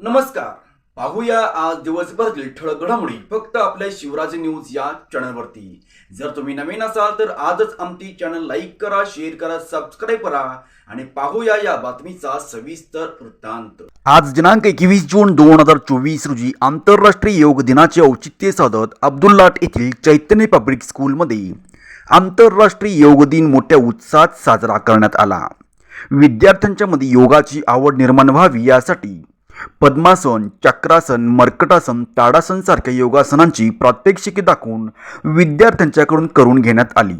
नमस्कार. पाहूया आज दिवसभरातील ठळक घडामोडी. फक्त आपल्या शिवराज न्यूज या चॅनलवरती. जर तुम्ही नवीन असाल तर आजच आमची चॅनल लाईक करा शेअर करा सबस्क्राईब करा आणि पाहूया या बातमीचा सविस्तर वृत्तांत. आज दिनांक एकवीस जून दोन हजार चोवीस रोजी आंतरराष्ट्रीय योग दिनाचे औचित्य साधत अब्दुल्लाट येथील चैतन्य पब्लिक स्कूलमध्ये आंतरराष्ट्रीय योग दिन मोठ्या उत्साहात साजरा करण्यात आला. विद्यार्थ्यांच्या मध्ये योगाची आवड निर्माण व्हावी यासाठी पद्मासन चक्रासन मर्कटासन ताडासन सारख्या योगासनांची प्रात्यक्षिके दाखवून विद्यार्थ्यांच्याकडून करून घेण्यात आली.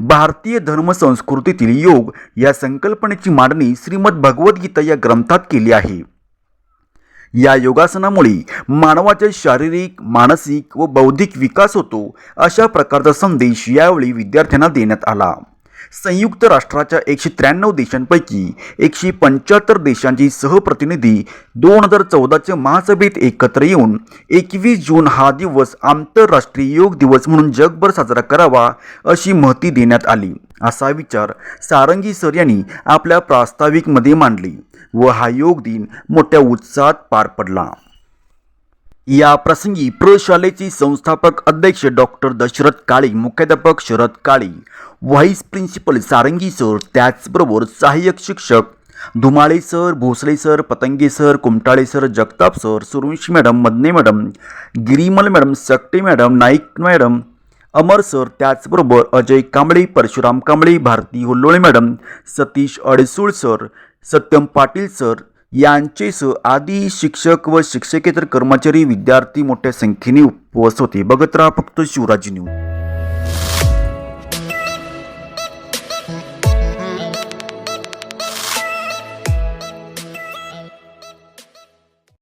भारतीय धर्मसंस्कृतीतील योग या संकल्पनेची मांडणी श्रीमद भगवद्गीता या ग्रंथात केली आहे. या योगासनामुळे मानवाचे शारीरिक मानसिक व बौद्धिक विकास होतो अशा प्रकारचा संदेश यावेळी विद्यार्थ्यांना देण्यात आला. संयुक्त राष्ट्राच्या एकशे त्र्याण्णव देशांपैकी एकशे पंच्याहत्तर देशांची सहप्रतिनिधी दोन हजार चौदाच्या महासभेत एकत्र येऊन एकवीस जून हा दिवस आंतरराष्ट्रीय योग दिवस म्हणून जगभर साजरा करावा अशी महती देण्यात आली. असा विचार सारंगी सर यांनी आपल्या प्रास्ताविकमध्ये मांडली व हा योग दिन मोठ्या उत्साहात पार पडला. या प्रसंगी प्रशालेचे संस्थापक अध्यक्ष डॉक्टर दशरथ काळे मुख्याध्यापक Sharad Kale vice principal Sarangi sir त्याचबरोबर सहाय्यक शिक्षक Dhumale sir Bhosale sir Patange sir Kumtale sir Jagtap sir Survanshi madam Madane madam Girimal madam Sakate madam Naik madam Amar sir त्याचबरोबर Ajay Kamble Parshuram Kamble Bharati Hollole madam Satish Adsul sir Satyam Patil sir यांचेसह आदी शिक्षक व शिक्षकेतर कर्मचारी विद्यार्थी मोठ्या संख्येने उपवस होते. बघत राहा फक्त शिवराजी न्यूज